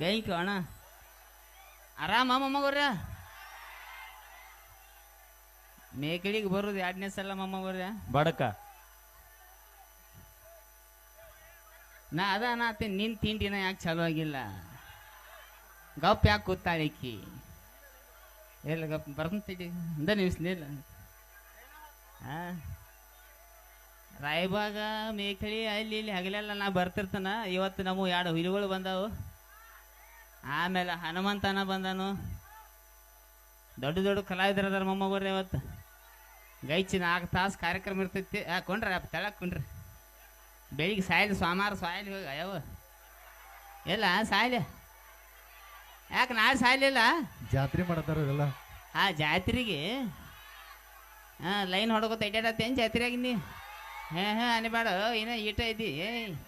Bank ಅಣ್ಣ. ಆರಾಮ ಮೊಮ್ಮಗೋರ್ಯ ಮೇಕಳಿಗೆ ಬರೋದು ಎರಡನೇ ಸಲ ಮೊಮ್ಮಗೋರ್ಯ ಬಡಕ. ನಾ ಅದ ಅನ್ನತ್ತೀನಿ ನಿನ್ ತಿಂಡಿನ ಯಾಕೆ ಚಲೋ ಆಗಿಲ್ಲ. ಗಪ್ ಯಾಕೆ ಕೂತಾಳಿಕ್ಕಿ ಎಲ್ಲ ಗಪ್ ಬರ್ತೀಡಿ ಒಂದ ನಿಮಿಷ ನಿಲ್ಲ ಹಾ ರಾಯಬಾಗ ಮೇಕಳಿ ಅಲ್ಲಿ ಇಲ್ಲಿ ಹಗಲೆಲ್ಲ ನಾ ಬರ್ತಿರ್ತಾನ. ಇವತ್ತು ನಮ್ಮ ಎರಡು ಹುಲಿಗಳು ಬಂದಾವು. ಆಮೇಲೆ ಹನುಮಂತನ ಬಂದನು. ದೊಡ್ಡ ದೊಡ್ಡ ಕಲಾವಿದರು ಅದಾರ ಮೊಮ್ಮಗೋರಿ ಇವತ್ತು. ಗೈಚಿ ನಾಲ್ಕು ತಾಸು ಕಾರ್ಯಕ್ರಮ ಇರ್ತೈತಿ. ಆ ಕೊಂಡ್ರಿ ಅಪ್ಪ ತೆಳಕ್ ಕುಂಡ್ರಿ. ಬೆಳಿಗ್ಗೆ ಸಾಯಲಿ ಸೋಮವಾರ ಸಾಯಲಿ ಹೋಗ ಯಾವ ಎಲ್ಲ ಸಾಯಲಿ. ಯಾಕೆ ನಾಳೆ ಸಾಯಲಿಲ್ಲ ಜಾತ್ರೆ ಮಾಡ್ತಾರ ಆ ಜಾತ್ರೆಗೆ ಹಾಂ ಲೈನ್ ಹೊಡ್ಕೊತ ಅಡ್ಡಾಡತ್ತೇನು ಜಾತ್ರೆಯಾಗಿ ನೀ? ಹಾಂ ಹಾಂ ಅನಿಬೇಡ ಏನೋ ಈಟ ಐತಿ. ಏಯ್.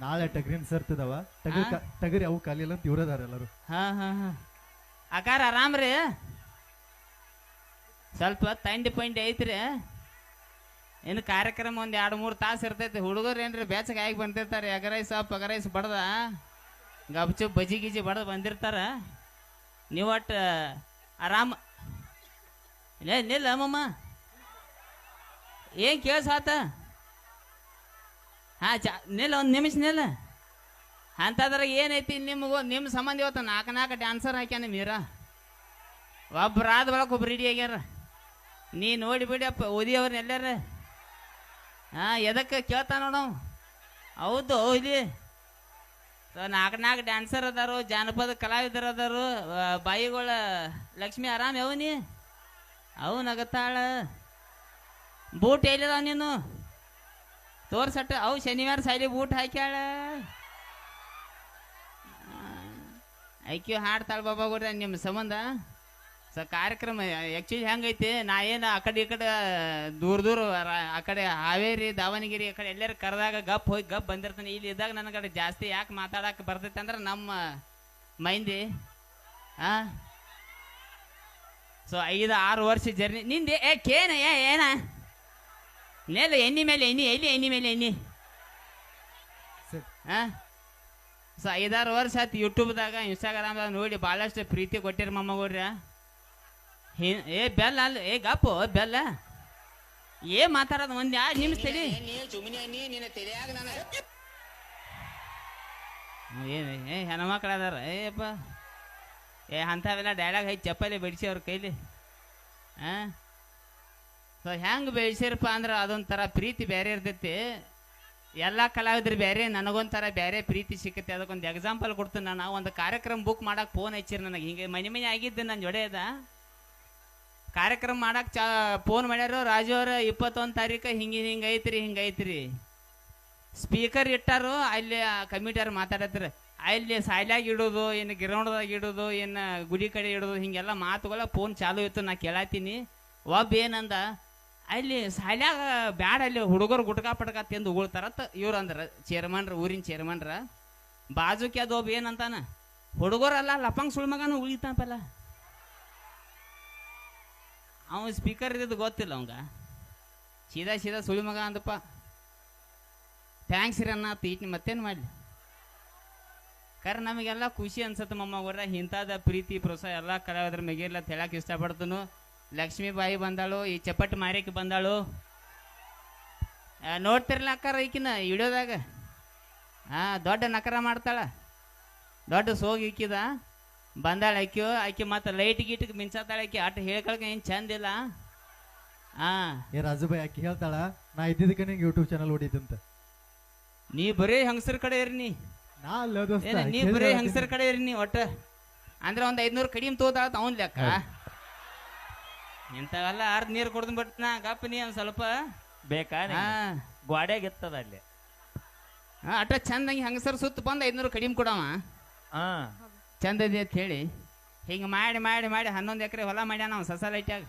ನಾಳೆ ಟಗ್ರಿನ್ ಸರ್ತಿದಾವ. ಟಗರಿ? ಟಗರಿ ಅವು ಕಾಲಿಲ್ಲ ಅಂತ ಇವ್ರದಾರ ಎಲ್ಲರೂ. ಹಾ ಹಾ ಹಾಂ. ಅಕಾರ ಆರಾಮ್ರಿ ಸ್ವಲ್ಪ ತಂಡಿ ಪಂಡಿ ಐತ್ರಿ. ಇನ್ನು ಕಾರ್ಯಕ್ರಮ ಒಂದ್ ಎರಡು ಮೂರು ತಾಸು ಇರ್ತೈತಿ. ಹುಡುಗರು ಏನ್ರಿ ಬೇಚಗೆ ಆಗಿ ಬಂದಿರ್ತಾರೆ. ಎಗರೈಸ್ ಪಗರೈಸ್ ಬಡ್ದ. ಗಬ್ಚು ಬಜಿ ಗಿಜಿ ಬಡ್ದು ಬಂದಿರ್ತಾರ. ನೀವು ಒಟ್ಟು ಆರಾಮ. ಏನ್ ನಿಲ್ಲ ಅಮ್ಮಮ್ಮ ಏನು ಕೇಳ್ಸಾತ? ಹಾಂ, ಚ ನಿಲ್ಲ ಒಂದು ನಿಮಿಷ ನಿಲ್ಲ ಅಂಥದ್ರಾಗ ಏನೈತಿ ನಿಮಗೂ ನಿಮ್ಮ ಸಂಬಂಧ ಇವತ್ತು ನಾಲ್ಕು ನಾಲ್ಕು ಡ್ಯಾನ್ಸರ್ ಹಾಕ್ಯಾನ ಮೀರ. ಆದ ಬಳಕ ಒಬ್ರು ರೆಡಿ ಆಗ್ಯಾರ. ನೀ ನೋಡಿ ಬಿಡಿಯಪ್ಪ ಓದಿಯವ್ರನ್ನ ಎಲ್ಲಾರ. ಹಾಂ ಎದಕ್ಕೆ ಕೇಳ್ತಾ ನೋಡು ಹೌದು, ಇಲ್ಲಿ. ನಾಲ್ಕು ನಾಲ್ಕು ಡ್ಯಾನ್ಸರ್ ಅದಾರು, ಜಾನಪದ ಕಲಾವಿದರು ಅದಾರು ಬಾಯಿಗಳ ಲಕ್ಷ್ಮಿ ಆರಾಮ್ ಯಾವ ನೀ? ಅವು ಬೂಟ್ ಎಲ್ಲಿದಾವ ನೀನು? ತೋರ್ಸಟ್ಟ, ಅವು ಶನಿವಾರ ಸಾಲಿ ಬೂಟ್ ಹಾಕ್ಯಾಳ. ಐಕ್ಯೂ ಹಾಡ್ತಾಳ ಬಾಬಾ ಗುಡ್ರ ನಿಮ್ಮ ಸಂಬಂಧ? ಸೊ ಕಾರ್ಯಕ್ರಮ ಆ್ಯಕ್ಚುಲಿ ಹೆಂಗೈತಿ? ನಾ ಏನು ಆ ಕಡೆ ಈ ಕಡೆ, ದೂರ ದೂರ ಆ ಕಡೆ ಹಾವೇರಿ, ದಾವಣಗೆರೆ ಆ ಕಡೆ ಎಲ್ಲರೂ ಕರೆದಾಗ ಗಪ್ ಹೋಗಿ ಗಪ್ ಬಂದಿರ್ತಾನೆ. ಇಲ್ಲಿ ಇದ್ದಾಗ ನನ್ನ ಕಡೆ ಜಾಸ್ತಿ ಯಾಕೆ ಮಾತಾಡಕ್ಕೆ ಬರ್ತೈತೆ ಅಂದ್ರೆ ನಮ್ಮ ಮೈಂದಿ, ಆ? ಸೊ ಐದು ಆರು ವರ್ಷ ಜರ್ನಿ. ನಿಂದೆ, ಏ, ಕೇನ ಏನ? ನೇಲ ಎಣ್ಣೆ ಮೇಲೆ ಎಣ್ಣೆ ಎಲ್ಲಿ ಎಣ್ಣೆ ಮೇಲೆ ಎಣ್ಣೆ? ಸ ಆ? ಸೊ ಐದಾರು ವರ್ಷ ಆಯ್ತು ಯೂಟ್ಯೂಬ್ದಾಗ ಇನ್ಸ್ಟಾಗ್ರಾಮ್ದಾಗ ನೋಡಿ ಭಾಳಷ್ಟು ಪ್ರೀತಿ ಕೊಟ್ಟಿರಿ ಮೊಮ್ಮಗಳ್ರ ಹಿ- ಏ ಬೆಲ್ಲ ಅಲ್ಲ ಏ ಗಪ್ಪು ಬೆಲ್ಲ. ಏ ಮಾತಾಡೋದು ಒಂದು ಯಾರು ನಿಮ್ಮ ತಲೆ. ಏನು ಏ ಹೆಣ್ಮಕ್ಳು ಅದಾರ ಏಪ್ಪ ಏ ಅಂಥವೆಲ್ಲ ಡೈಲಾಗ್ ಐತಿ ಚಪ್ಪಲಿ ಬಿಡಿಸಿ ಅವ್ರ ಕೈಲಿ. ಹಾಂ ಸೊ ಹೆಂಗೆ ಬೆಳೆಸಿರಪ್ಪ ಅಂದ್ರೆ ಅದೊಂಥರ ಪ್ರೀತಿ ಬೇರೆ ಇರ್ತೈತಿ. ಎಲ್ಲ ಕಲಾವಿದ್ರು ಬೇರೆ ನನಗೊಂಥರ ಬೇರೆ ಪ್ರೀತಿ ಸಿಕ್ಕತ್ತೆ. ಅದಕ್ಕೊಂದು ಎಕ್ಸಾಂಪಲ್ ಕೊಡ್ತೀನಿ ನಾನು. ಒಂದು ಕಾರ್ಯಕ್ರಮ ಬುಕ್ ಮಾಡಕ್ಕೆ ಫೋನ್ ಹಚ್ಚಿರಿ ನನಗೆ. ಹಿಂಗೆ ಮನೆ ಮನೆ ಆಗಿದ್ದು ನನ್ನ ಜೊಡೆ ಅದ. ಕಾರ್ಯಕ್ರಮ ಮಾಡಕ್ಕೆ ಚಾ ಫೋನ್ ಮಾಡ್ಯಾರು, ರಾಜು ಅವ್ರ ಇಪ್ಪತ್ತೊಂದು ತಾರೀಕು ಹಿಂಗೆ ಹಿಂಗೆ ಐತ್ರಿ ಹಿಂಗೆ ಐತ್ರಿ. ಸ್ಪೀಕರ್ ಇಟ್ಟಾರು, ಅಲ್ಲಿ ಕಮಿಟಿಯವ್ರು ಮಾತಾಡತ್ತಾರೆ. ಅಲ್ಲಿ ಸಾಯ್ಲಾಗಿ ಇಡೋದು, ಏನು ಗ್ರೌಂಡ್ದಾಗ ಇಡೋದು, ಏನು ಗುಡಿ ಕಡೆ ಇಡೋದು, ಹಿಂಗೆಲ್ಲ ಮಾತುಗಳ ಫೋನ್ ಚಾಲು ಇತ್ತು. ನಾ ಕೇಳತ್ತೀನಿ ಒಬ್ಬ ಏನಂದ ಅಲ್ಲಿ ಸಾಲ್ಯಾಗ ಬ್ಯಾಡ ಅಲ್ಲಿ ಹುಡುಗರು ಗುಟ್ಕಾ ಪಟ್ಕಾ ತಿಂದು ಉಗುಳ್ತಾರತ್ತ ಇವ್ರು ಅಂದ್ರ ಚೇರ್ಮನ್ರ ಊರಿನ ಚೇರ್ಮನ್ರ ಬಾಜುಕಿ ಒಬ್ಬ ಏನಂತಾನ ಹುಡುಗರಲ್ಲ ಲಪಂಗ್ ಸುಳ್ಮಗನು ಉಳಿತಾನಪ್ಪಲ್ಲ ಅವ ಸ್ಪೀಕರ್ ಇದ್ದಿದ್ದು ಗೊತ್ತಿಲ್ಲ ಅವಂಗ. ಸೀದಾ ಸೀದಾ ಸುಳಿಮಗ ಅಂದಪ್ಪ ಥ್ಯಾಂಕ್ಸ್ ರೀ ಅನ್ನ ಈಟ್ ಮತ್ತೇನು ಮಾಡಲಿ? ಕರೆ ನಮಗೆಲ್ಲ ಖುಷಿ ಅನ್ಸತ್ತೆ ಮೊಮ್ಮಗರ ಇಂಥದ ಪ್ರೀತಿ, ಪ್ರೋತ್ಸಾಹ ಎಲ್ಲ ಕಲಾವಿದ್ರ ಮೆಗಿರ್ಲ ಹೇಳಕ್ಕೆ ಇಷ್ಟಪಡ್ತನು. ಲಕ್ಷ್ಮೀ ಬಾಯಿ ಬಂದಾಳು ಈ ಚಪ್ಪಟ್ಟು ಮಾರಿಕ್ ಬಂದಾಳು. ನೋಡ್ತಿರಲ್ಲ ನೋಡ್ತಿರ್ಲ ಅಕ್ಕಾರ ಈಕಿನ ಇಡೋದಾಗ ಹಾಂ ದೊಡ್ಡ ನಕರ ಮಾಡ್ತಾಳ. ದೊಡ್ಡ ಸೋಗಿ ಇಕ್ಕಿದ ಬಂದಾಳ ಆಕ್ಯು ಆಕಿ ಮತ್ತೆ ಲೈಟ್ ಗೀಟಿಗೆ ಮಿಂಚಾತಾಳ ಆಕಿ. ಆಟ ಹೇಳ್ಕೊಳಕ ಏನು ಚಂದಿಲ್ಲ ಹಾಂ ಏ ರಾಜುಬಾಯಿ ಆಕಿ ಹೇಳ್ತಾಳ ನಾ ಇದ್ದಿದ್ದಕ್ಕೆ ನಿಂಗೆ ಯೂಟ್ಯೂಬ್ ಚಾನಲ್ ಹೊಡಿತಂತ ನೀ ಬರೀ ಹೆಂಗಸರ ಕಡೆ ಇರಿ ನೀ. ನಾ ಅಲ್ಲ ದೋಸ್ತ ನೀ ಬರೀ. ಹೆಂಗಸರ ಕಡೆ ಇರಿ ನೀ ಒಟ್ಟ. ಅಂದ್ರೆ ಒಂದ್ ಐದ್ನೂರು ಕಡಿಮೆ ತೋತಾಳ ಅವನ್ ಲೆಕ್ಕ. ಇಂಥವೆಲ್ಲ ಅರ್ಧ ನೀರು ಕುಡ್ದು ಬಿಟ್ನಾ ಗಪ್ಪ ನೀ ಒಂದ್ ಸ್ವಲ್ಪ. ಬೇಕಾ ಹಾ. ಗ್ವಾಡ್ಯಾಗ ಇರ್ತದ ಅಲ್ಲಿ. ಹಾ, ಅಟ್ಟ ಹೆಂಗಸರು ಹೆಂಗಸರ ಸುತ್ತ ಬಂದು ಐದ್ನೂರು ಕಡಿಮೆ ಕೊಡವ. ಹಾ. ಚಂದ ಇದೆ ಅಂತ ಹೇಳಿ. ಹಿಂಗೆ ಮಾಡಿ ಮಾಡಿ ಮಾಡಿ ಹನ್ನೊಂದು ಎಕರೆ ಹೊಲ ಮಾಡ್ಯಾನ ನಾವು ಸಸ ಲೈಟ್ಯಾಗ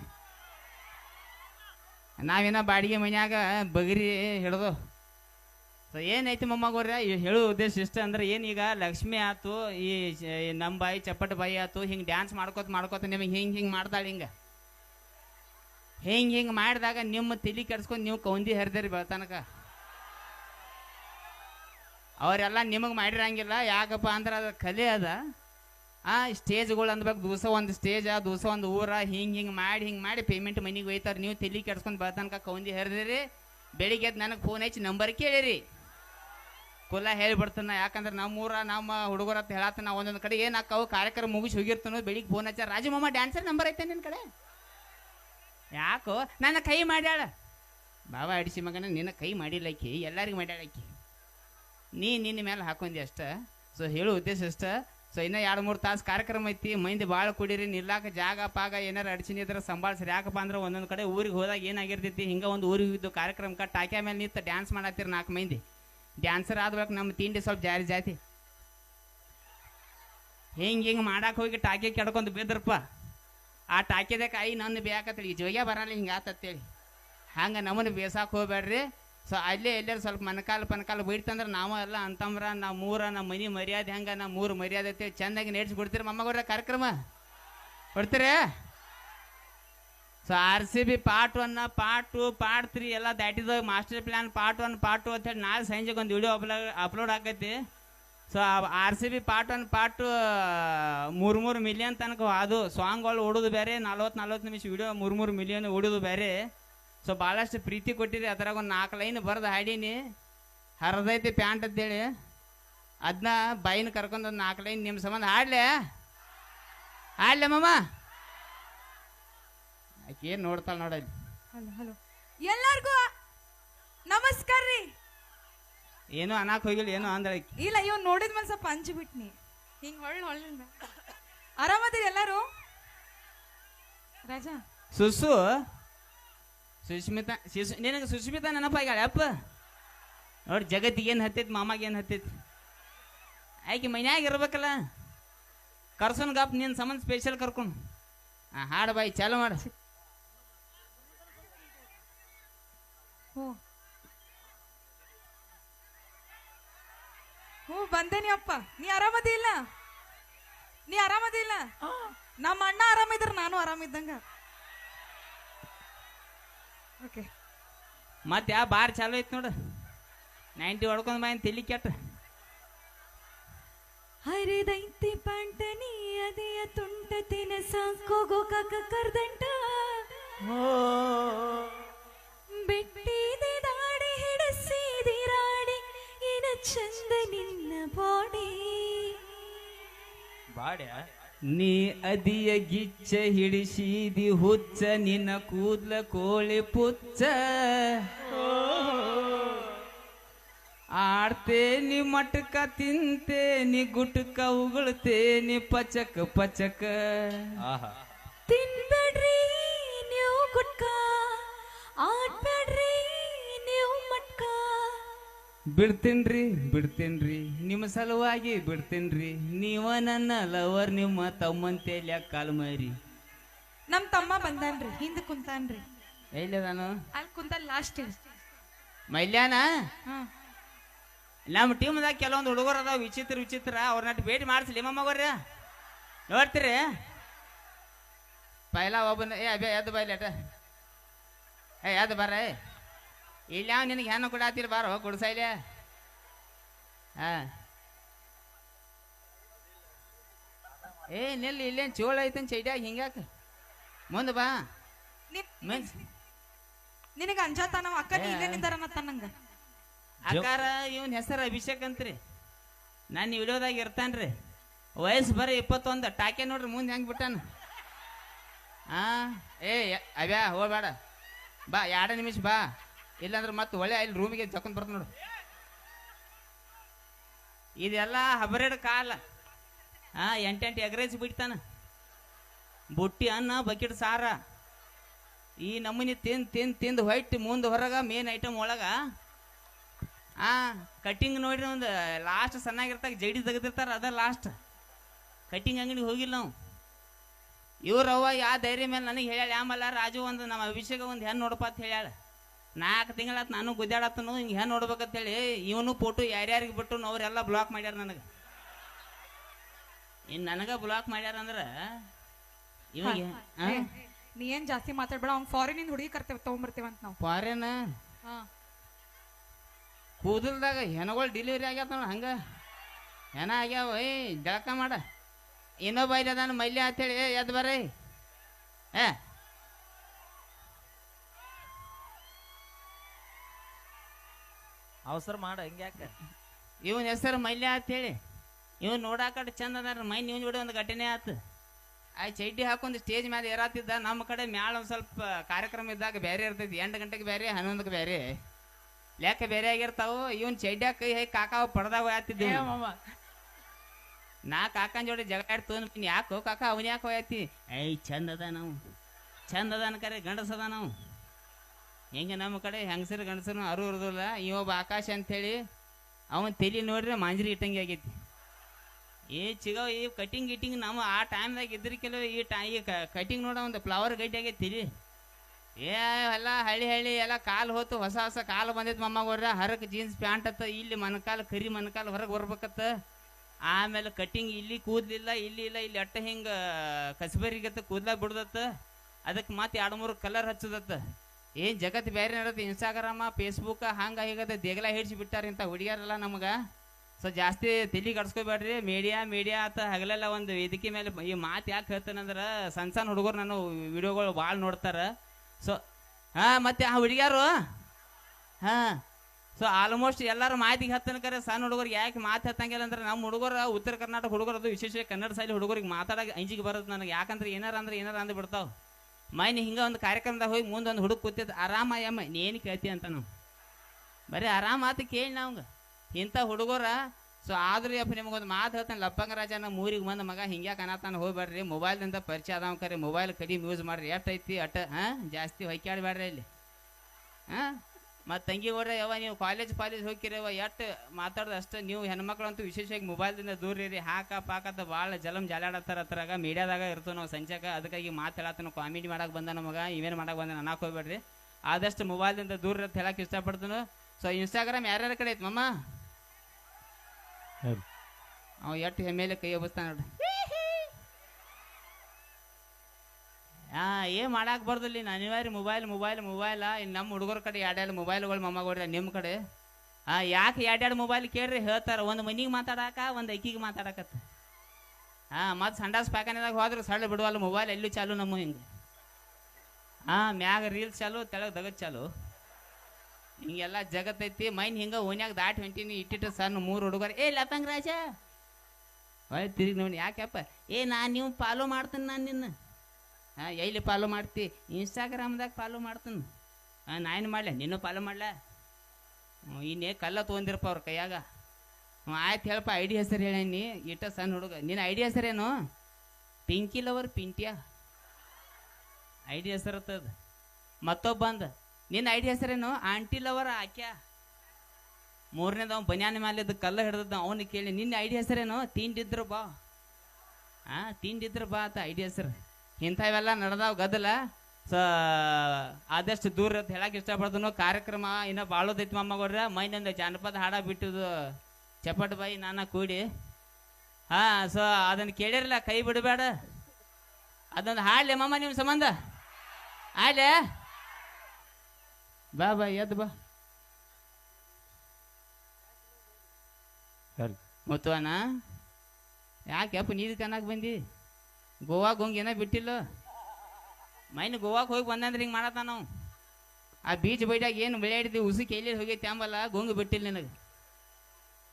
ನಾವಿನ್ನ ಬಾಡಿಗೆ ಮನ್ಯಾಗ ಬಗರಿ ಹಿಡ್ದು. ಸೊ ಏನೈತಿ ಮೊಮ್ಮಗೋರ್ಯ? ಹೇಳು ಉದ್ದೇಶ ಇಷ್ಟ ಅಂದ್ರೆ ಏನೀಗ ಲಕ್ಷ್ಮಿ ಆತು ಈ ನಮ್ಮ ಬಾಯಿ ಚಪ್ಪಟ್ ಬಾಯಿ ಆತು ಹಿಂಗೆ ಡ್ಯಾನ್ಸ್ ಮಾಡ್ಕೋತ ಮಾಡ್ಕೋತ ನಿಮಗೆ ಹಿಂಗೆ ಹಿಂಗೆ ಮಾಡ್ತಾಳೆ ಹಿಂಗೆ. ಹಿಂಗೆ ಹಿಂಗೆ ಮಾಡಿದಾಗ ನಿಮ್ಮ ತಲೆ ಕೆಡ್ಸ್ಕೊಂಡು ನೀವು ಕೌಂದಿ ಹರಿದಿರಿ ಬೆಳತನಕ. ಅವರೆಲ್ಲ ನಿಮಗೆ ಮಾಡಿರಂಗಿಲ್ಲ, ಯಾಕಪ್ಪ ಅಂದ್ರೆ ಅದು ಕಲೆ ಅದ. ಆ, ಸ್ಟೇಜ್ಗಳು ಅಂದ್ಬೇಕು ದಿವಸ ಒಂದು ಸ್ಟೇಜ ದಿವಸ ಒಂದು ಊರ, ಹಿಂಗೆ ಹಿಂಗೆ ಮಾಡಿ ಹಿಂಗೆ ಮಾಡಿ ಪೇಮೆಂಟ್ ಮನೆಗೆ ಒಯ್ತಾರೆ. ನೀವು ತಲೆ ಕೆಡ್ಸ್ಕೊಂಡು ಬೆಳತನಕ ಕೌಂದಿ ಹರಿದಿರಿ. ಬೆಳಿಗ್ಗೆ ನನಗೆ ಫೋನ್ ಹಚ್ಚಿ ನಂಬರ್ ಕೇಳಿರಿ. ಕುಲ್ಲ ಹೇಳಿಬಿಡ್ತಾನ, ಯಾಕಂದ್ರೆ ನಮ್ಮೂರ, ನಮ್ಮ ಹುಡುಗರ ಅಂತ ಹೇಳತ್ತ ಒಂದೊಂದು ಕಡೆ ಏನು ಅಕ್ಕವು ಕಾರ್ಯಕ್ರಮ ಮುಗಿಸಿ ಹೋಗಿರ್ತಾನೋ ಬೆಳಿಗ್ಗೆ ಫೋನ್ ಹಚ್ಚ. ರಾಜು ಮಾಮ ಡ್ಯಾನ್ಸರ್ ನಂಬರ್ ಐತೆ ನಿನ್ನ ಕಡೆ? ಯಾಕೋ? ನನ್ನ ಕೈ ಮಾಡ್ಯಾಳ. ಬಾಬಾ ಅಡಿಸಿ ಮಗನ, ನಿನ್ನ ಕೈ ಮಾಡಿಲ್ಲ ಆಕಿ, ಎಲ್ಲರಿಗೂ ಮಾಡ್ಯಾಳ ಆಕಿ. ನೀ ನಿನ್ನ ಮೇಲೆ ಹಾಕೊಂಡಿ ಅಷ್ಟ. ಸೊ ಹೇಳು ಉದ್ದೇಶ ಅಷ್ಟ. ಸೊ ಇನ್ನೂ ಎರಡು ಮೂರು ತಾಸು ಕಾರ್ಯಕ್ರಮ ಐತಿ, ಮಂದಿ ಭಾಳ ಕುಡೀರಿ, ನಿಲ್ಲಾಕ ಜಾಗ, ಪಾಗ ಏನಾರು ಅಡಚಣೆ ಇದ್ರೆ ಸಂಭಾಳಿಸ್ರಿ. ಯಾಕಪ್ಪ ಅಂದ್ರೆ ಒಂದೊಂದು ಕಡೆ ಊರಿಗೆ ಹೋದಾಗ ಏನಾಗಿರ್ತೈತಿ, ಹಿಂಗೆ ಒಂದು ಊರಿಗೆ ಇದ್ದು ಕಾರ್ಯಕ್ರಮ ಕಟ್ ಟಾಕ್ಯಾ ಮೇಲೆ ನಿಂತು ಡ್ಯಾನ್ಸ್ ಮಾಡತ್ತೀರಿ ನಾಲ್ಕು ಮಂದಿ. ಡ್ಯಾನ್ಸರ್ ಆದ್ಬೇಕು ನಮ್ಮ ತಿಂಡಿ ಸ್ವಲ್ಪ ಜಾರಿ ಜಾತಿ. ಹಿಂಗೆ ಹಿಂಗೆ ಮಾಡಕ್ಕೆ ಹೋಗಿ ಟಾಕಿ ಕೆಡ್ಕೊಂಡು ಬಿದ್ರಪ್ಪ. ಆ ಟಾಕಿದ ಕಾಯಿ ನನ್ನ ಬೇಕತ್ತಳಿ ಜೋಗ್ಯ ಬರಲ್ಲ, ಹಿಂಗೆ ಆತತ್ತೇಳಿ. ಹಂಗೆ ನಮ್ಮನ್ನು ಬೇಸಾಕ್ ಹೋಗ್ಬೇಡ್ರಿ. ಸೊ, ಅಲ್ಲೇ ಎಲ್ಲರೂ ಸ್ವಲ್ಪ ಮನಕಾಲು ಪನಕಾಲ ಬೈಡ್ತಂದ್ರೆ ನಾವು ಎಲ್ಲ ಅಂತಂಬ್ರ ನಾ ಮೂರ ನಮ್ಮ ಮನೆ ಮರ್ಯಾದೆ ಹೆಂಗೆ ನಮ್ಮ ಮೂರು ಮರ್ಯಾದೆ ಐತೆ, ಚೆಂದಾಗಿ ನಡೆಸ್ಬಿಡ್ತೀರಿ ಮೊಮ್ಮಗವ್ರ ಕಾರ್ಯಕ್ರಮ. ಕೊಡ್ತೀರಿ so, R C B part one part two part three ಎಲ್ಲ ದಾಟಿದ master plan part one part two ಅಂತೇಳಿ ನಾಳೆ ಸಂಜೆಗೆ ಒಂದು ವಿಡಿಯೋ ಅಪ್ಲೋ ಅಪ್ಲೋಡ್ ಆಕೈತಿ so R C B part one part ಮೂರು ಮೂರು ಮಿಲಿಯನ್ ತನಕ ಅದು ಸಾಂಗ್ಗಳು ಓಡೋದು ಬೇರೆ, ನಲ್ವತ್ತು ನಲ್ವತ್ತು ನಿಮಿಷ ವಿಡಿಯೋ ಮೂರು ಮೂರು ಮಿಲಿಯನ್ ಓಡೋದು ಬೇರೆ. ಸೊ ಭಾಳಷ್ಟು ಪ್ರೀತಿ ಕೊಟ್ಟಿರಿ, ಅದ್ರಾಗ ಒಂದು ನಾಲ್ಕು ಲೈನ್ ಬರೆದು ಹಾಡೀನಿ. ಹರಿದೈತಿ ಪ್ಯಾಂಟ್ ಅಂತೇಳಿ. ಅದನ್ನ ಬೈನ ಕರ್ಕೊಂಡು ಒಂದು ನಾಲ್ಕು ಲೈನ್ ನಿಮ್ಮ ಸಂಬಂಧ ಹಾಡ್ಲೆ. ಹಾಡ್ಲೆ ಮಮ್ಮ ಆಕೆ ಏನು ನೋಡ್ತಾಳೆ ಹಲೋ ಎಲ್ಲಾರ್ಗೂ ನಮಸ್ಕಾರ ರೀ ಏನೋ ಅನಾಕ್ ಹೋಗಿಲ್ಲ ಏನೋ ಅಂದ್ರೆ ಇಲ್ಲ ಇವ್ ನೋಡಿದ ಮೇಲೆ ಸ್ವಲ್ಪ ಅಂಜು ಬಿಟ್ನಿ ಹಿಂಗ್ ಹೊಳ್ಳ ಹೊಳ್ಳ ಆರಾಮದಿರಿ ಎಲ್ಲಾರು? ರಾಜಾ? ಸುಸು. ಸುಸ್ಮಿತಾ ಶಿಶು ನಿನಗೆ ಸುಸ್ಮಿತಾ ನೆನಪಾಗ್ಯಾಳ ಅಪ್ಪ. ನೋಡಿ ಜಗತ್ತಿಗೆ ಏನು ಹತ್ತೈತಿ ಮಾಮಾಗ ಏನು ಹತ್ತೈತಿ? ಆಯ್ಕೆ ಮನ್ಯಾಗ ಇರ್ಬೇಕಲ್ಲ. ಕರ್ಸನ್ ಗಾಪ್ ನಿನ್ನ ಸಂಬಂಧ ಸ್ಪೆಷಲ್ ಕರ್ಕೊಂಡು. ಹಾಂ ಹಾಡು ಬಾಯಿ ಚಾಲು ಮಾಡು. ಹ್ಞೂ ಹ್ಞೂ ಬಂದೇನಿ ಅಪ್ಪ. ನೀ ಆರಾಮದಿ ಇಲ್ಲ? ನೀ ಆರಾಮದಿ ಇಲ್ಲ? ನಮ್ಮ ಅಣ್ಣ ಆರಾಮಿದ್ರ ನಾನು ಆರಾಮಿದ್ದಂಗ. ಓಕೆ ಮತ್ತೆ ಯಾವ ಬಾರ್ ಚಾಲು ಐತ್ ನೋಡು. ನೈಂಟಿ ಹೊಡ್ಕೊಂಡ್ ಬಾಯ್ ತಿಳಿ ಕೆಟ್ಟ. ಹರಿದೈತಿ ಪಂಟನಿ ಅದೇ ತುಂಟ ತಿನಸ ಕೋಗೋ ಕಾಕ ಕರ್ದಂಟ. ಬಿಟ್ಟಿದೆ ದಾಡಿ ಹಿಡಿಸಿದಿರಾಡಿ ರಾಡಿ ಏನ ಚಂದ ನಿನ್ನ ಬಾಡಿ. ಬಾಡ್ಯ? ನೀ ಅದಿಯ ಗಿಚ್ಚ ಹಿಡಿಸಿದಿ ಹುಚ್ಚ ನಿನ್ನ ಕೂದ್ಲ ಕೋಳಿ ಪುಚ್ಚ. ಆಡ್ತೇನಿ ಮಟಕ ತಿಂತೇನಿ ಗುಟ್ಕ ಉಗುಳ್ತೇನಿ ಪಚಕ ಪಚಕ. ಆಹಾ. ಬಿಡ್ತೇನ್ರಿ ಬಿಡ್ತೀನ್ರಿ. ನಿಮ್ಮ ಸಲುವಾಗಿ ಬಿಡ್ತೀನ್ರಿ. ನೀವ ನನ್ನ ಲವರ್ ನಿಮ್ಮ ತಮ್ಮಂತೆ ಕಾಲು ಮಾರಿ ನಮ್ ತಮ್ಮ ಬಂದಾನ್ರಿ ಹಿಂದ ಕುಂತಾನ್ರಿ. ಎಲ್ಲಿ ನಾನು ಅಲ್ಲಿ ಕುಂತ ಲಾಸ್ಟ್ ಮೈಲ್ಯಾನ? ನಮ್ಮ ಟೀಮ್ದಾಗ ಕೆಲವೊಂದು ಹುಡುಗರು ಅದಾವ ವಿಚಿತ್ರ ವಿಚಿತ್ರ. ಅವ್ರನ್ನ ಭೇಟಿ ಮಾಡಿಸ್ಲಿ ಮಮ್ಮಗೋರ್ಯ ನೋಡ್ತೀರಿ? ಪೈಲ ಒಬ್ಬನ ಏ ಅಬ್ಬ ಎದ್ದು ಬೈಲೇಟ ಏ ಎದ್ದು ಬರ್ರ. ಇಲ್ಲ ನಿನಗೆ ಹೆಣ್ಣು ಕೊಡಾತಿರ್ ಬಾರೋ ಕುಡ್ಸೈಲೆ ಹಾ. ಏ ನಿಲ್ಲಿ ಇಲ್ಲೇನು ಚೋಳ ಐತನ್ ಚೈಡ್ಯಾಗ ಹಿಂಗ್ಯಾಕ? ಮುಂದೆ ಬಾ. ಮೆನ್ಸ್ ನಿನಗ ಅಂಜಾತ ನಮ್ಮ ಅಕ್ಕ ಇಲ್ಲೇ ನಿಂತಾರ ನಂಗ? ಅಕ್ಕಾರ ಇವನ್ ಹೆಸರು ಅಭಿಷೇಕ್ ಅಂತ್ರಿ. ನಾನು ವಿಡಿಯೋದಾಗ ಇರ್ತಾನ್ರಿ. ವಯಸ್ಸು ಬರೀ ಇಪ್ಪತ್ತೊಂದು ಟಾಕೆ ನೋಡ್ರಿ ಮುಂದೆ ಹೆಂಗ್ ಬಿಟ್ಟಾನ. ಆ ಏ ಅವ್ಯಾ ಹೋಗ್ಬೇಡ. ಬಾ ಎರಡು ನಿಮಿಷ ಬಾ. ಇಲ್ಲಾಂದ್ರೆ ಮತ್ತೆ ಒಳ್ಳೆ ಇಲ್ಲಿ ರೂಮಿಗೆ ಜಕೊಂಡ್ ಬರ್ತ ನೋಡು. ಇದೆಲ್ಲ ಹಬರೆಡ್ ಕಾಲ. ಹಾ, ಎಂಟೆಂಟು ಎಗ್ರೇಸ್ ಬಿಡ್ತಾನ. ಬುಟ್ಟಿ, ಅನ್ನ, ಬಕೆಟ್, ಸಾರ. ಈ ನಮೂನಿ ತಿಂದು ತಿಂದು ತಿಂದು ಹೊಯ್ಟ್ ಮುಂದೆ ಹೊರಗ ಮೇನ್ ಐಟಮ್ ಒಳಗ, ಆ ಕಟಿಂಗ್ ನೋಡ್ರಿ ಒಂದು ಲಾಸ್ಟ್ ಸಣ್ಣಾಗಿರ್ತಾಗ ಜಡಿ ತೆಗೆದಿರ್ತಾರ, ಅದ ಲಾಸ್ಟ್ ಕಟಿಂಗ್ ಅಂಗಡಿ ಹೋಗಿಲ್ಲ ನಾವು. ಇವ್ರವ್ವ ಯಾ ಧೈರ್ಯ ಮೇಲೆ ನನಗೆ ಹೇಳ್ಯಾಳ ಆಮೇಲೆ ರಾಜು ಒಂದು ನಮ್ಮ ಅಭಿಷೇಕ ಒಂದು ಹೆಣ್ಣು ನೋಡಪ್ಪ ಅಂತ ಹೇಳ್ಯಾಳ. ನಾಲ್ಕು ತಿಂಗಳಾತ್ ನಾನು ಗುದ್ದಾಡತ್ತನು ಹಿಂಗೆ ಹೆಣ್ಣು ನೋಡ್ಬೇಕಂತೇಳಿ ಇವನು ಫೋಟೋ ಯಾರ್ಯಾರಿಗೆ ಬಿಟ್ಟು ಅವರೆಲ್ಲ ಬ್ಲಾಕ್ ಮಾಡ್ಯಾರ ನನಗೆ. ಇನ್ನು ನನಗೆ ಬ್ಲಾಕ್ ಮಾಡ್ಯಾರ ಅಂದ್ರೆ ಇವಾಗ ನೀ ಏನ್ ಜಾಸ್ತಿ ಮಾತಾಡ್ಬೇಡ ಅವ್ನು ಫಾರಿನ್ ಇಂದ ಹುಡುಗಿ ಕರ್ತೇವೆ ತಗೊಂಬರ್ತೇವೆ ಅಂತ ನಾವು. ಫಾರಿನ್ ಹಾ. ಕೂದಲ್ದಾಗ ಹೆಣಗಳು ಡೆಲಿವರಿ ಆಗ್ಯಾವ ನೋಡ ಹಂಗ. ಹೆಣ ಆಗ್ಯಾವ ಏ ಜಳಕ ಮಾಡ. ಇನ್ನೊಬ್ಬ ಅದಾನ ಮಲ್ಯ ಅಂತೇಳಿ ಹೇಳಿ ಎದ್ದು ಬರ್ರಿ. ಏ ಅವಸರ ಮಾಡ ಹಿಂಗ್ಯಾಕ ಇವನ್ ಹೆಸರು ಮಲ್ಯ ಅಂತೇಳಿ ಇವನ್ ನೋಡಾಕಡೆ ಚಂದ ಅದಾರ ಮೈ ನೀವು ಜೋಡಿ ಒಂದು ಘಟನೆ ಆತು. ಆ ಚಡ್ಡಿ ಹಾಕೊಂಡು ಸ್ಟೇಜ್ ಮೇಲೆ ಏರಾತಿದ್ದ ನಮ್ಮ ಕಡೆ ಮ್ಯಾಲ ಒಂದು ಸ್ವಲ್ಪ ಕಾರ್ಯಕ್ರಮ ಇದ್ದಾಗ ಬೇರೆ ಇರ್ತೈತಿ ಎಂಟು ಗಂಟೆಗೆ ಬೇರೆ ಹನ್ನೊಂದಕ್ಕೆ ಬೇರೆ ಲೆಕ್ಕ ಬೇರೆ ಆಗಿರ್ತಾವು ಇವನ್ ಚಡ್ಡ್ಯಾಗ ಕೈ ಹೈ ಕಾಕಾವ ಪಡ್ದಾಗ ಹೋಯ್ತಿದ್ದೆ ನಾ ಕಾಕನ ಜೋಡಿ ಜಗಳ ಆಡ್ತು ನೀನ್ ಯಾಕೋ ಕಾಕ ಅವನ್ ಯಾಕೆ ಹೋಯತಿ? ಐ ಚಂದ ಅದ ನಾವು ಚಂದ ಅದ ಕರೆ ಗಂಡಸದ ನಾವು ಹೆಂಗೆ ನಮ್ಮ ಕಡೆ ಹೆಂಗಸರು ಗಂಡಸರು ಅರು ಇರೋದಿಲ್ಲ ಇವೊಬ್ಬ ಆಕಾಶ ಅಂಥೇಳಿ ಅವನ ತೆಲಿ ನೋಡ್ರೆ ಮಾಂಜರಿ ಇಟ್ಟಂಗೆ ಆಗೈತಿ. ಏ ಚಿಗವ್ ಈ ಕಟಿಂಗ್ ಗಿಟಿಂಗ್ ನಮ್ಮ ಆ ಟೈಮ್ದಾಗ ಇದ್ರಕ್ಕೆಲ್ಲ ಈ ಟೈ, ಈ ಕಟಿಂಗ್ ನೋಡ ಒಂದು ಫ್ಲವರ್ ಗಟ್ಟಿ ಆಗೈತಿ ಏ, ಎಲ್ಲ ಹಳ್ಳಿ ಹಳ್ಳಿ ಎಲ್ಲ ಕಾಲು ಹೋತು, ಹೊಸ ಹೊಸ ಕಾಲು ಬಂದೈತಿ ಹೊರ ಹರಕ್ ಜೀನ್ಸ್ ಪ್ಯಾಂಟ್ ಅತ್ತ, ಇಲ್ಲಿ ಮನಕಾಲ, ಕರಿ ಮನಕಾಲ ಹೊರಗೆ ಬರ್ಬೇಕತ್ತ. ಆಮೇಲೆ ಕಟಿಂಗ್ ಇಲ್ಲಿ ಕೂದಲಿಲ್ಲ, ಇಲ್ಲಿ ಇಲ್ಲ, ಇಲ್ಲಿ ಅಟ್ಟ ಹಿಂಗೆ ಕಸಬರಿಗತ್ತ ಕೂದಲ ಬಿಡ್ದತ್ತ. ಅದಕ್ಕೆ ಮತ್ತೆ ಎರಡು ಮೂರು ಕಲರ್ ಹಚ್ಚದತ್ತ. ಏನ್ ಜಗತ್ ಬೇರೆ ನಡೋದು ಇನ್ಸ್ಟಾಗ್ರಾಮ ಫೇಸ್ಬುಕ್ ಹಂಗ ಹೀಗದ ದೇಗಲ ಹಿಡ್ಸಿ ಬಿಟ್ಟಾರ ಇಂಥ ಹುಡುಗಿಯಾರಲ್ಲ ನಮಗ. ಸೊ ಜಾಸ್ತಿ ತಲೆ ಕಡ್ಸ್ಕೊಬೇಡ್ರಿ ಮೀಡಿಯಾ ಮೀಡಿಯಾ ಅಂತ ಹಗಲೆಲ್ಲ ಒಂದು ವೇದಿಕೆ ಮೇಲೆ ಈ ಮಾತು ಯಾಕೆ ಹೇಳ್ತಾನಂದ್ರ ಸಣ್ಣ ಸಣ್ಣ ಹುಡುಗರು ನಾನು ವಿಡಿಯೋಗಳು ಭಾಳ ನೋಡ್ತಾರ. ಸೊ ಹಾ, ಮತ್ತೆ ಆ ಹುಡುಗಿಯಾರು? ಹಾ. ಸೊ ಆಲ್ಮೋಸ್ಟ್ ಎಲ್ಲರೂ ಮಾತಿಗೆ ಹತ್ತನಕರೆ ಸಣ್ಣ ಹುಡುಗರಿಗೆ ಯಾಕೆ ಮಾತು ಹತ್ತಂಗಿಲ್ಲ ಅಂದ್ರೆ ನಮ್ಮ ಹುಡುಗರು, ಉತ್ತರ ಕರ್ನಾಟಕ ಹುಡುಗರು ಅದು ವಿಶೇಷ ಕನ್ನಡ ಶೈಲಿ ಹುಡುಗರಿಗೆ ಮಾತಾಡಕ್ಕೆ ಅಂಜಿಗೆ ಬರೋದು ನನಗೆ. ಯಾಕಂದ್ರೆ ಏನಾರ ಅಂದ್ರೆ ಏನಾರ ಅಂದ್ ಬಿಡ್ತಾವ. ಮೈನ್ ಹಿಂಗ ಒಂದು ಕಾರ್ಯಕ್ರಮದಾಗ ಹೋಗಿ ಮುಂದೆ ಒಂದು ಹುಡುಗ ಕೂತಿದ್ದು, ಆರಾಮ ಯಮ್ಮ ಏನು ಕೇಳ್ತಿ ಅಂತ ನಾವು? ಬರೀ ಆರಾಮ ಆತ ಕೇಳಿ ನಾವಂಗೆ ಇಂಥ ಹುಡುಗರ, ಸೊ ಆದ್ರೂ ಯಪ್ಪ ನಿಮಗೊಂದು ಮಾತು ಹೇಳ್ತಾನೆ, ಲಪ್ಪಂಗ ರಾಜ ನಮ್ಮ ಊರಿಗೆ ಬಂದ ಮಗ ಹಿಂಗೆ ಅನ್ನತಾನ ಹೋಗ್ಬೇಡ್ರಿ ಮೊಬೈಲ್ದಿಂದ ಪರಿಚಯ ಅದಾವ ಕರೆ ಮೊಬೈಲ್ ಕಡಿಮೆ ಯೂಸ್ ಮಾಡ್ರಿ, ಎಷ್ಟು ಐತಿ, ಅಟ್ಟ, ಹಾಂ, ಜಾಸ್ತಿ ಹೊಯ್ಕಾಡ್ಬೇಡ್ರಿ ಇಲ್ಲಿ ಹಾಂ ಮತ್ತು ತಂಗಿ ಹೋದ್ರೆ ಯಾವ ನೀವು ಕಾಲೇಜ್ ಕಾಲೇಜ್ ಹೋಗಿರವ ಎಷ್ಟು ಮಾತಾಡ್ದ ಅಷ್ಟು ನೀವು ಹೆಣ್ಮಕ್ಳಂತೂ ವಿಶೇಷವಾಗಿ ಮೊಬೈಲ್ದಿಂದ ದೂರ ಇರಿ. ಹಾಕ ಪಾಕತ್ತ ಭಾಳ ಜಲಮ್ ಜಾಲಾಡತ್ತಾರ ಹತ್ರಾಗ ಮೀಡಿಯಾದಾಗ ಇರ್ತವೆ ನಾವು ಸಂಚಾಕ ಅದಕ್ಕಾಗಿ ಮಾತಾಡತ್ತನ ಕಾಮಿಡಿ ಮಾಡಕ್ಕೆ ಬಂದ ನಮಗೆ ಇವೇನು ಮಾಡಕ್ಕೆ ಬಂದ ನನಗೆ ಹೋಗ್ಬೇಡ್ರಿ. ಆದಷ್ಟು ಮೊಬೈಲ್ದಿಂದ ದೂರ ಇರತ್ತೆ ಹೇಳಕ್ಕೆ ಇಷ್ಟಪಡ್ತೀನಿ. ಸೊ ಇನ್ಸ್ಟಾಗ್ರಾಮ್ ಯಾರ್ಯಾರ ಕಡೆ ಐತೆ ಮಮ್ಮ. ಅವ ಎಷ್ಟು ಹೆಮ್ಮೆಲೆ ಕೈ ಒಬ್ಬಸ್ತಾನ ನೋಡ್ರಿ ಹಾ ಏನ್ ಮಾಡಾಕ್ ಬರ್ದಿಲ್ಲ ನಾನು ಅನಿವಾರ್ಯ ಮೊಬೈಲ್ ಮೊಬೈಲ್ ಮೊಬೈಲ ಇನ್ನು ನಮ್ಮ ಹುಡುಗರ ಕಡೆ ಎರಡೆರಡು ಮೊಬೈಲ್ಗಳು ಮೊಮ್ಮಗಳ್ರಿ ನಿಮ್ಮ ಕಡೆ? ಹಾಂ ಯಾಕೆ ಎರಡೆರಡು ಮೊಬೈಲ್ ಕೇಳ್ರಿ ಹೇಳ್ತಾರೆ. ಒಂದು ಮನಿಗೆ ಮಾತಾಡಾಕ, ಒಂದು ಅಕ್ಕಿಗೆ ಮಾತಾಡಕತ್ತ ಹಾಂ ಮತ್ತು ಸಂಡಾಸ್ ಪ್ಯಾಕನ್ಯಾಗ ಹೋದ್ರೆ ಸಳ್ಳ ಬಿಡುವಲ್ಲ ಮೊಬೈಲ್ ಎಲ್ಲೂ ಚಾಲು ನಮ್ಮ ಹಿಂಗೆ. ಹಾಂ ಮ್ಯಾಗ ರೀಲ್ಸ್ ಚಾಲು, ತೆಳಗೆ ದಗದ್ ಚಾಲು. ಹಿಂಗೆಲ್ಲ ಜಗತ್ತೈತಿ ಮೈನ್ ಹಿಂಗೆ ಓನ್ಯಾಗ ದಾಟಿ ಹೊಂಟೀನಿ, ಇಟ್ಟಿಟ್ಟು ಸಣ್ಣ ಮೂರು ಹುಡುಗರು, ಏ, ಲತಂಗ್ ರಾಜ! ತಿರುಗಿ ನೋಡಿ ಯಾಕೆಪ್ಪ ಏ, ನಾನು ನೀವು ಫಾಲೋ ಮಾಡ್ತೀನಿ ನಾನು ನಿನ್ನ. ಹಾಂ, ಎಲ್ಲಿ ಫಾಲೋ ಮಾಡ್ತಿ? ಇನ್ಸ್ಟಾಗ್ರಾಮ್ದಾಗ ಫಾಲೋ ಮಾಡ್ತೀನಿ. ಹಾಂ ನಾನು ಮಾಡಲೆ? ನೀನು ಫಾಲೋ ಮಾಡಲ? ಇನ್ನೇ ಕಲ್ಲ ತೊಗೊಂದಿರಪ್ಪ ಅವ್ರ ಕೈಯಾಗ. ಹ್ಞೂ ಆಯ್ತು ಹೇಳಪ್ಪ ಐ ಡಿ ಹೆಸರು ಹೇಳೀನಿ ಇಟ್ಟ ಸಣ್ಣ ಹುಡುಗ. ನಿನ್ನ ಐ ಡಿ ಹೆಸರೇನು ಪಿಂಕಿ ಲವರ್, ಪಿಂಟಿಯ? ಐ ಡಿ ಹೆಸರತ್ತದ ಮತ್ತೊಬ್ಬ ಬಂದ ನಿನ್ನ ಐ ಡಿ ಹೆಸರೇನು ಆಂಟಿ ಲವರ್, ಆಕ್ಯಾ? ಮೂರನೇದ ಅವ್ನು ಬನ್ಯಾನ ಮೇಲೆ ಇದ್ದ ಕಲ್ಲ ಹಿಡ್ದದ ಅವನು ಕೇಳಿ, ನಿನ್ನ ಐ ಡಿ ಹೆಸರೇನು ತಿಂಡಿದ್ರು ಬಾ. ಹಾಂ, ತಿಂಡಿದ್ರು ಬಾ ಆತ ಐ ಡಿ ಹೆಸರು. ಇಂಥವೆಲ್ಲ ನಡೆದಾವ ಗದ್ದಲ. ಸೊ ಆದಷ್ಟು ದೂರ ಅಂತ ಹೇಳಕ್ ಇಷ್ಟಪಡ್ದನು. ಕಾರ್ಯಕ್ರಮ ಇನ್ನ ಬಾಳೋದೈತಿ ಮಮ್ಮಗವ್ರ. ಮೈನೊಂದು ಜಾನಪದ ಹಾಡ ಬಿಟ್ಟಿದ್ದು ಚಪಟ್ ಬಾಯಿ ನಾನ ಕೂಡಿ. ಹಾ ಸೊ ಅದನ್ನ ಕೇಳಿರಲ್ಲ ಕೈ ಬಿಡಬೇಡ. ಅದೊಂದು ಹಾಡ್ಲೆ ಮಮ್ಮ ನಿಮ್ಮ ಸಂಬಂಧ. ಆಡ್ಲೆ ಬಾ ಬಾ ಎದ್ದು ಬಾ. ಮುತ್ತುವನ ಯಾಕೆ ಅಪ್ಪ ನೀರು ಕನ್ನಕ್ಕೆ ಬಂದಿ? ಗೋವಾಗೆ ಹೋಗಿ ಏನೋ ಬಿಟ್ಟಿಲ್ಲ. ಮೈನ್ ಗೋವಾಗ ಹೋಗಿ ಬಂದಂದ್ರೆ ಹಿಂಗೆ ಮಾಡತ್ತ ನಾವು. ಆ ಬೀಚ್ ಬೈಡಾಗ ಏನು ಬೆಳೆಯಾಡಿದ್ವಿ, ಉಸಿ ಕೈಲಿ ಹೋಗೈತಿ ಅಂಬಲ್ಲ, ಗೊಂಗು ಬಿಟ್ಟಿಲ್ಲ ನಿನಗೆ.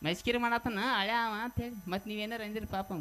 ಮೆಸ್ಕಿರಿ ಮಾಡತ್ತನ ಅಳ್ಯಾವ ಅಂತ ಹೇಳಿ. ಮತ್ತೆ ನೀವೇನಾರು ಅಂದಿರಿ ಪಾಪ.